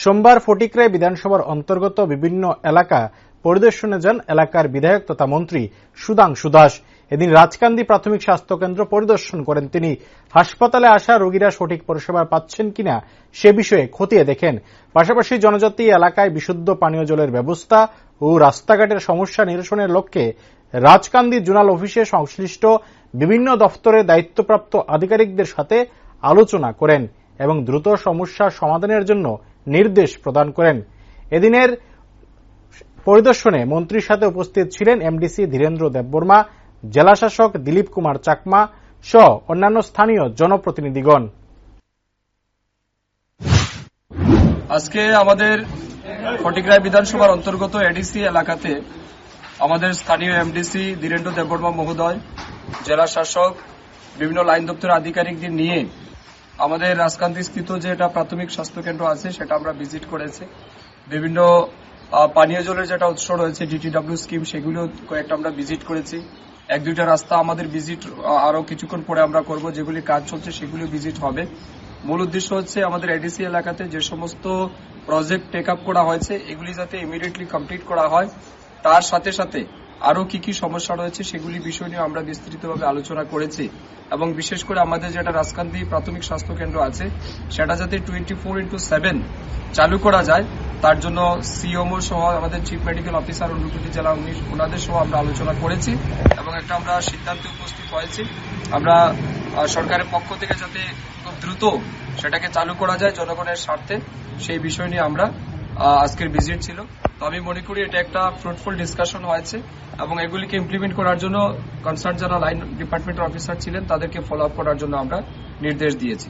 সোমবার ফটিকরাই বিধানসভার অন্তর্গত বিভিন্ন এলাকা পরিদর্শনে যান এলাকার বিধায়ক তথা মন্ত্রী সুধাংশু দাস। এদিন রাজকান্দি প্রাথমিক স্বাস্থ্য কেন্দ্র পরিদর্শন করেন তিনি। হাসপাতালে আসা রোগীরা সঠিক পরিষেবা পাচ্ছেন কিনা সে বিষয়ে খতিয়ে দেখেন। পাশাপাশি জনজাতি এলাকায় বিশুদ্ধ পানীয় জলের ব্যবস্থা ও রাস্তাঘাটের সমস্যা নিরসনের লক্ষ্যে রাজকান্দি জোনাল অফিসে সংশ্লিষ্ট বিভিন্ন দফতরের দায়িত্বপ্রাপ্ত আধিকারিকদের সাথে আলোচনা করেন এবং দ্রুত সমস্যা সমাধানের জন্য নির্দেশ প্রদান করেন। এদিনের পরিদর্শনে মন্ত্রীর সাথে উপস্থিত ছিলেন এমডিসি ধীরেন্দ্র দেববর্মা, জেলাশাসক দিলীপ কুমার চাকমা সহ অন্যান্য স্থানীয় জনপ্রতিনিধিগণ। আজকে আমাদের ফটিকরায় বিধানসভার অন্তর্গত এডিসি এলাকাতে আমাদের স্থানীয় এমডিসি ধীরেন্দ্র দেববর্মা মহোদয় জেলা শাসক বিভিন্ন লাইন দপ্তরের আধিকারিকদের নিয়ে আমাদের রাজকান্দি স্থিত যে এটা প্রাথমিক স্বাস্থ্য কেন্দ্র আছে, সেটা আমরা ভিজিট করেছি। বিভিন্ন পানীয় জলের যেটা উৎস রয়েছে ডিটিডব্লিউ স্কিম সেগুলো কয়েকটা আমরা ভিজিট করেছি। এক, দুইটা রাস্তা আমাদের ভিজিট আরও কিছুক্ষণ পরে আমরা করব, যেগুলি কাজ চলছে সেগুলি ভিজিট হবে। মূল উদ্দেশ্য হচ্ছে আমাদের এডিসি এলাকাতে যে সমস্ত প্রজেক্ট টেক আপ করা হয়েছে, এগুলি যাতে ইমিডিয়েটলি কমপ্লিট করা হয়। তার সাথে সাথে আরও কি কি সমস্যা রয়েছে সেগুলি বিষয় নিয়ে আমরা বিস্তৃতভাবে আলোচনা করেছি। এবং বিশেষ করে আমাদের যেটা রাজকান্দি প্রাথমিক স্বাস্থ্য কেন্দ্র আছে, সেটা যাতে টোয়েন্টি ফোর ইন্টু সেভেন চালু করা যায়, তার জন্য সিওমো সহ আমাদের চিফ মেডিকেল অফিসার ঊনকোটি জেলা উনি, ওনাদের সহ আমরা আলোচনা করেছি এবং একটা আমরা সিদ্ধান্তে উপস্থিত হয়েছি। আমরা সরকারের পক্ষ থেকে যাতে খুব দ্রুত সেটাকে চালু করা যায় জনগণের স্বার্থে, সেই বিষয় নিয়ে আমরা আজকের ভিজিট ছিল। তো আমি মনে করি এটা একটা ফ্রুটফুল ডিসকাশন হয়েছে এবং এগুলিকে ইমপ্লিমেন্ট করার জন্য কনসার্ন যারা লাইন ডিপার্টমেন্টের অফিসার ছিলেন, তাদেরকে ফলো আপ করার জন্য আমরা নির্দেশ দিয়েছি।